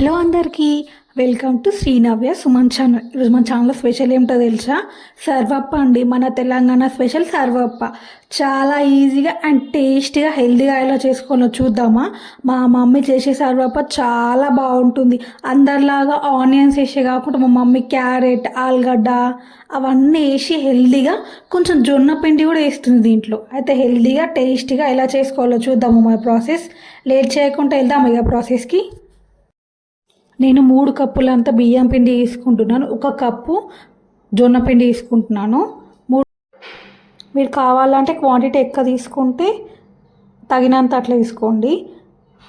Hello అందరికీ welcome to Srinavya Suman channel. ఈరోజు మన ఛానల్ స్పెషల్ ఏమిటో తెలుసా? సర్వప్ప అండి మన తెలంగాణ స్పెషల్ సర్వప్ప. చాలా ఈజీగా అండ్ టేస్టీగా హెల్దీగా ఎలా చేసుకోవాలో చూద్దామా? మా మమ్మీ చేసే సర్వప్ప చాలా బాగుంటుంది. అందరిలాగా ఆనియన్స్ వేసే కాకుండా మా మమ్మీ క్యారెట్ ఆలుగడ్డ అవన్నీ వేసి హెల్తీగా కొంచెం జొన్న పిండి కూడా వేస్తుంది దీంట్లో. అయితే హెల్దీగా టేస్టీగా ఎలా చేసుకోవాలో చూద్దాము మన ప్రాసెస్? లేట్ చేయకుండా వెళ్దాము ఇక ప్రాసెస్కి? నేను మూడు కప్పులంత బియ్యం పిండి తీసుకుంటున్నాను. ఒక కప్పు జొన్న పిండి తీసుకుంటున్నాను. మూడు మీరు కావాలంటే క్వాంటిటీ ఎక్కువ తీసుకుంటే తగినంత అట్లా తీసుకోండి.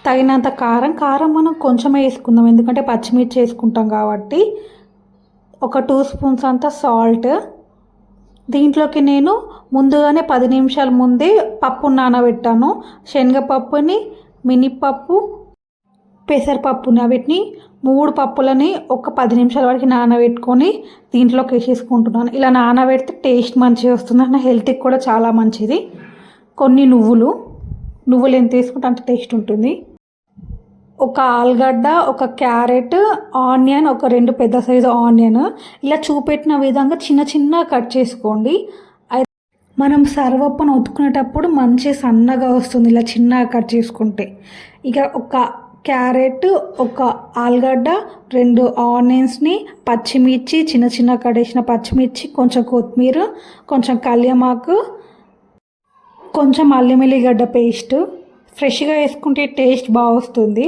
తగినంత కారం కారం మనం కొంచెమే వేసుకుందాం. ఎందుకంటే పచ్చిమిర్చి వేసుకుంటాం కాబట్టి ఒక టూ స్పూన్స్ అంత సాల్ట్ దీంట్లోకి నేను ముందుగానే పది నిమిషాల ముందే పప్పు నానబెట్టాను. శనగపప్పుని మినిపప్పు పెసరపప్పుని వీటిని మూడు పప్పులని ఒక పది నిమిషాల వరకు నానబెట్టుకొని దీంట్లోకి వేసేసుకుంటున్నాను ఇలా నానబెడితే టేస్ట్ మంచిగా వస్తుంది నా హెల్త్కి కూడా చాలా మంచిది. కొన్ని నువ్వులు నువ్వులు ఎంత వేసుకుంటే అంత టేస్ట్ ఉంటుంది. ఒక ఆలుగడ్డ ఒక క్యారెట్ ఆనియన్ ఒక రెండు పెద్ద సైజు ఆనియన్. ఇలా చూపెట్టిన విధంగా చిన్న చిన్న కట్ చేసుకోండి. మనం సర్వప్పను ఒత్తుకునేటప్పుడు మంచి సన్నగా వస్తుంది ఇలా చిన్నగా కట్ చేసుకుంటే. ఇక ఒక క్యారెట్ ఒక ఆలుగడ్డ రెండు ఆనియన్స్ని పచ్చిమిర్చి చిన్న చిన్న కడేసిన పచ్చిమిర్చి కొంచెం కొత్తిమీర కొంచెం కళ్యమాకు కొంచెం అల్లం వెల్లిగడ్డ పేస్ట్. ఫ్రెష్గా వేసుకుంటే టేస్ట్ బాగా వస్తుంది.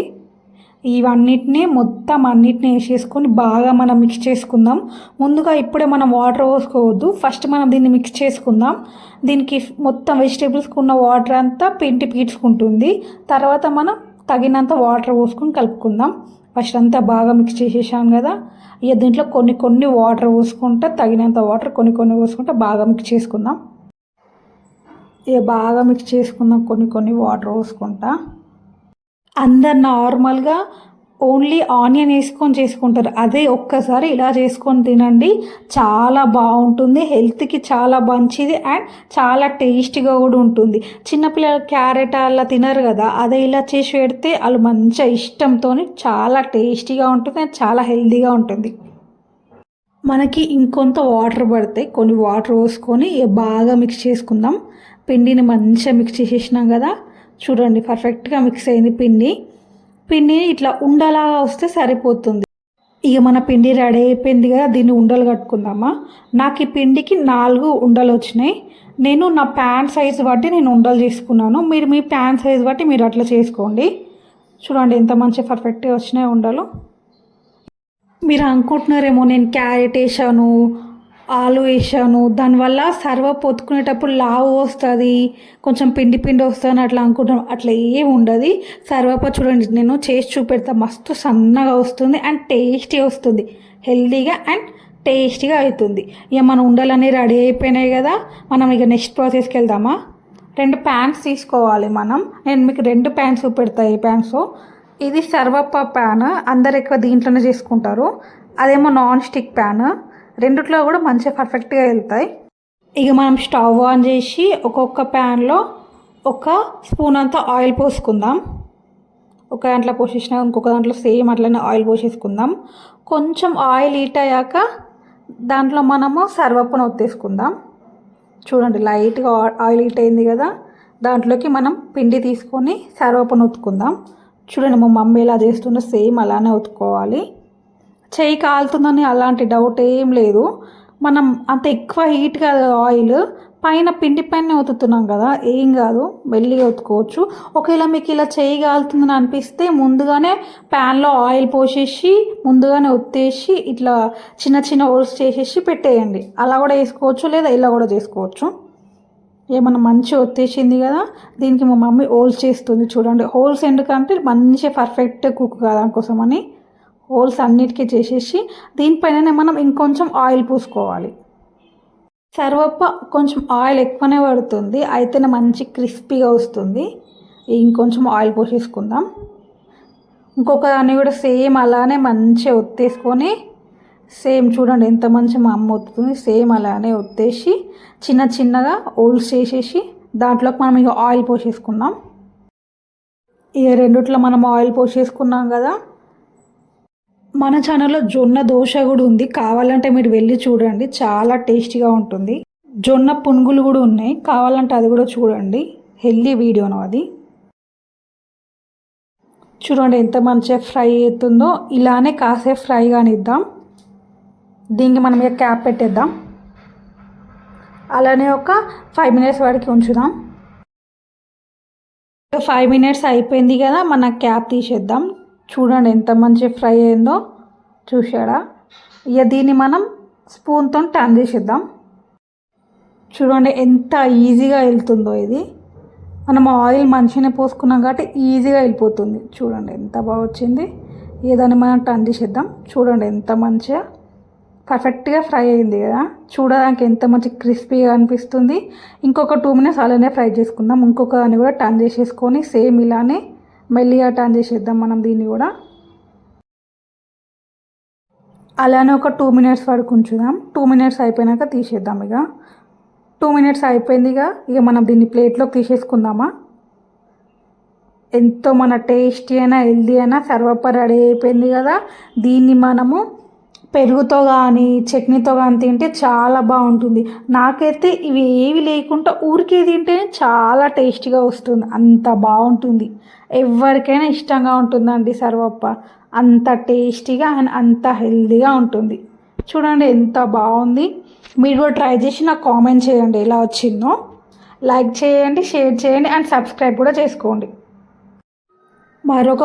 ఇవన్నిటిని మొత్తం అన్నిటిని వేసేసుకొని బాగా మనం మిక్స్ చేసుకుందాం. ముందుగా ఇప్పుడే మనం వాటర్ పోసుకోవద్దు. ఫస్ట్ మనం దీన్ని మిక్స్ చేసుకుందాం. దీనికి మొత్తం వెజిటేబుల్స్కి ఉన్న వాటర్ అంతా పిండి పీడ్చుకుంటుంది తర్వాత మనం తగినంత వాటర్ పోసుకొని కలుపుకుందాం. ఫస్ట్ అంతా బాగా మిక్స్ చేసేసాం కదా. ఇక దీంట్లో కొన్ని కొన్ని వాటర్ పోసుకుంటే తగినంత వాటర్ కొన్ని కొన్ని పోసుకుంటే బాగా మిక్స్ చేసుకుందాం. ఇక బాగా మిక్స్ చేసుకుందాం కొన్ని కొన్ని వాటర్ పోసుకుంటా. అందరు నార్మల్గా ఓన్లీ ఆనియన్ వేసుకొని చేసుకుంటారు. అదే ఒక్కసారి ఇలా చేసుకొని తినండి. చాలా బాగుంటుంది. హెల్త్కి చాలా మంచిది అండ్ చాలా టేస్టీగా కూడా ఉంటుంది. చిన్నపిల్లలు క్యారెట్ అలా తినరు కదా అదే ఇలా చేసి పెడితే వాళ్ళు మంచిగా ఇష్టంతో చాలా టేస్టీగా ఉంటుంది అండ్ చాలా హెల్తీగా ఉంటుంది. మనకి ఇంకొంత వాటర్ పడితే కొన్ని వాటర్ పోసుకొని బాగా మిక్స్ చేసుకుందాం. పిండిని మంచిగా మిక్స్ చేసేసినాం కదా. చూడండి పర్ఫెక్ట్గా మిక్స్ అయింది పిండి. పిండి ఇట్లా ఉండలాగా వస్తే సరిపోతుంది. ఇక మన పిండి రెడీ అయిపోయింది కదా దీన్ని ఉండలు కట్టుకుందామా? నాకు ఈ పిండికి నాలుగు ఉండలు వచ్చినాయి. నేను నా ప్యాంట్ సైజ్ బట్టి నేను ఉండలు చేసుకున్నాను మీరు మీ ప్యాంట్ సైజ్ బట్టి మీరు అట్లా చేసుకోండి. చూడండి ఎంత మంచి పర్ఫెక్ట్గా వచ్చినాయి ఉండలు. మీరు అనుకుంటున్నారేమో నేను క్యారెట్ వేసాను ఆలు వేసాను దానివల్ల సర్వ పొత్తుకునేటప్పుడు లావు వస్తుంది. కొంచెం పిండి పిండి వస్తుంది అట్లా అనుకుంటాం. అట్లా ఏం ఉండదు. సర్వప చూడండి నేను చేసి చూపెడతా. మస్తు సన్నగా వస్తుంది అండ్ టేస్టీ వస్తుంది. హెల్దీగా అండ్ టేస్టీగా అవుతుంది. ఇక మన ఉండలన్నీ రెడీ అయిపోయినాయి కదా. మనం ఇక నెక్స్ట్ ప్రాసెస్కి వెళ్దామా? రెండు ప్యాన్స్ తీసుకోవాలి మనం. నేను మీకు రెండు ప్యాన్స్ చూపెడతా ఈ ప్యాన్స్. ఇది సర్వప్ప ప్యాన్. అందరు ఎక్కువ దీంట్లోనే చేసుకుంటారు. అదేమో నాన్ స్టిక్ ప్యాన్. రెండిట్లో కూడా మంచిగా పర్ఫెక్ట్గా వెళ్తాయి. ఇక మనం స్టవ్ ఆన్ చేసి ఒక్కొక్క ప్యాన్లో ఒక స్పూన్ అంతా ఆయిల్ పోసుకుందాం. ఒక దాంట్లో పోసేసిన ఇంకొక దాంట్లో సేమ్ అట్లనే ఆయిల్ పోసేసుకుందాం. కొంచెం ఆయిల్ హీట్ అయ్యాక దాంట్లో మనము సర్వప్పను ఒత్తేసుకుందాం. చూడండి లైట్గా ఆయిల్ హీట్ అయింది కదా. దాంట్లోకి మనం పిండి తీసుకొని సర్వప్పను ఉతుకుందాం చూడండి మా మమ్మీ ఎలా చేస్తుందో సేమ్ అలానే ఉతుక్కోవాలి చేయి కాలుతుందని అలాంటి డౌట్ ఏం లేదు. మనం అంత ఎక్కువ హీట్ కాదు ఆయిల్ పైన పిండి పైన ఉతుకుతున్నాం కదా ఏం కాదు మెల్లిగా ఉతుకోవచ్చు ఒకవేళ మీకు ఇలా చేయి కాలుతుందని అనిపిస్తే ముందుగానే ప్యాన్లో ఆయిల్ పోసేసి ముందుగానే ఉత్తేసి ఇట్లా చిన్న చిన్న హోల్స్ చేసేసి పెట్టేయండి. అలా కూడా వేసుకోవచ్చు లేదా ఇలా కూడా చేసుకోవచ్చు. ఏమన్నా మంచిగా ఒత్తేసింది కదా దీనికి మా మమ్మీ హోల్స్ చేస్తుంది చూడండి. హోల్స్ ఎందుకంటే మంచిగా పర్ఫెక్ట్ కుక్ కాదానికోసమని హోల్స్ అన్నిటికీ చేసేసి దీనిపైననే మనం ఇంకొంచెం ఆయిల్ పూసుకోవాలి. సర్వప్ప కొంచెం ఆయిల్ ఎక్కువనే పడుతుంది. అయితేనే మంచి క్రిస్పీగా వస్తుంది. ఇంకొంచెం ఆయిల్ పోసేసుకుందాం. ఇంకొక దాన్ని కూడా సేమ్ అలానే మంచిగా ఒత్తేసుకొని సేమ్ చూడండి ఎంత మంచి మా అమ్మ ఒత్తుతుంది. సేమ్ అలానే ఒత్తేసి చిన్న చిన్నగా ఓల్స్ చేసేసి దాంట్లోకి మనం ఇక ఆయిల్ పోసేసుకుందాం. ఇక రెండిట్లో మనం ఆయిల్ పోసేసుకున్నాం కదా. మన ఛానల్లో జొన్న దోశ కూడా ఉంది. కావాలంటే మీరు వెళ్ళి చూడండి. చాలా టేస్టీగా ఉంటుంది. జొన్న పునుగులు కూడా ఉన్నాయి. కావాలంటే అది కూడా చూడండి. హెల్దీ వీడియోను అది. చూడండి ఎంత మంచిగా ఫ్రై అవుతుందో. ఇలానే కాసేపు ఫ్రై కానిద్దాం. దీనికి మనం ఇక క్యాప్ పెట్టేద్దాం. అలానే ఒక ఫైవ్ మినిట్స్ వరకు ఉంచుదాం. ఫైవ్ మినిట్స్ అయిపోయింది కదా. మన క్యాప్ తీసేద్దాం. చూడండి ఎంత మంచి ఫ్రై అయిందో చూశాడా? ఇక దీన్ని మనం స్పూన్తో టర్న్ చేసేద్దాం. చూడండి ఎంత ఈజీగా వెళ్తుందో ఇది. మనం ఆయిల్ మంచిగానే పోసుకున్నాం కాబట్టి ఈజీగా వెళ్ళిపోతుంది. చూడండి ఎంత బాగా వచ్చింది. ఏదాన్ని మనం టర్న్ చేసేద్దాం. చూడండి ఎంత మంచిగా పర్ఫెక్ట్గా ఫ్రై అయింది కదా. చూడడానికి ఎంత మంచి క్రిస్పీగా అనిపిస్తుంది. ఇంకొక టూ మినిట్స్ అలానే ఫ్రై చేసుకుందాం. ఇంకొక దాన్ని కూడా టర్న్ చేసేసుకొని సేమ్ ఇలానే మెల్లిగా టర్న్ చేసేద్దాం మనం దీన్ని కూడా. అలానే ఒక టూ మినిట్స్ వరకు ఉంచుదాం. టూ మినిట్స్ అయిపోయినాక తీసేద్దాం ఇక. టూ మినిట్స్ అయిపోయిందిగా ఇక. మనం దీన్ని ప్లేట్లోకి తీసేసుకుందామా? ఎంతో మన టేస్టీ అయినా హెల్దీ అయినా సర్వప్ప రెడీ అయిపోయింది కదా. దీన్ని మనము పెరుగుతో కానీ చట్నీతో కానీ తింటే చాలా బాగుంటుంది. నాకైతే ఇవి ఏవి లేకుండా ఊరికే తింటేనే చాలా టేస్టీగా వస్తుంది. అంత బాగుంటుంది. ఎవరికైనా ఇష్టంగా ఉంటుందండి సర్వప్ప. అంత టేస్టీగా అండ్ అంత హెల్దీగా ఉంటుంది. చూడండి ఎంత బాగుంది. మీరు కూడా ట్రై చేసి నాకు కామెంట్ చేయండి ఎలా వచ్చిందో. లైక్ చేయండి షేర్ చేయండి అండ్ సబ్స్క్రైబ్ కూడా చేసుకోండి. మరొక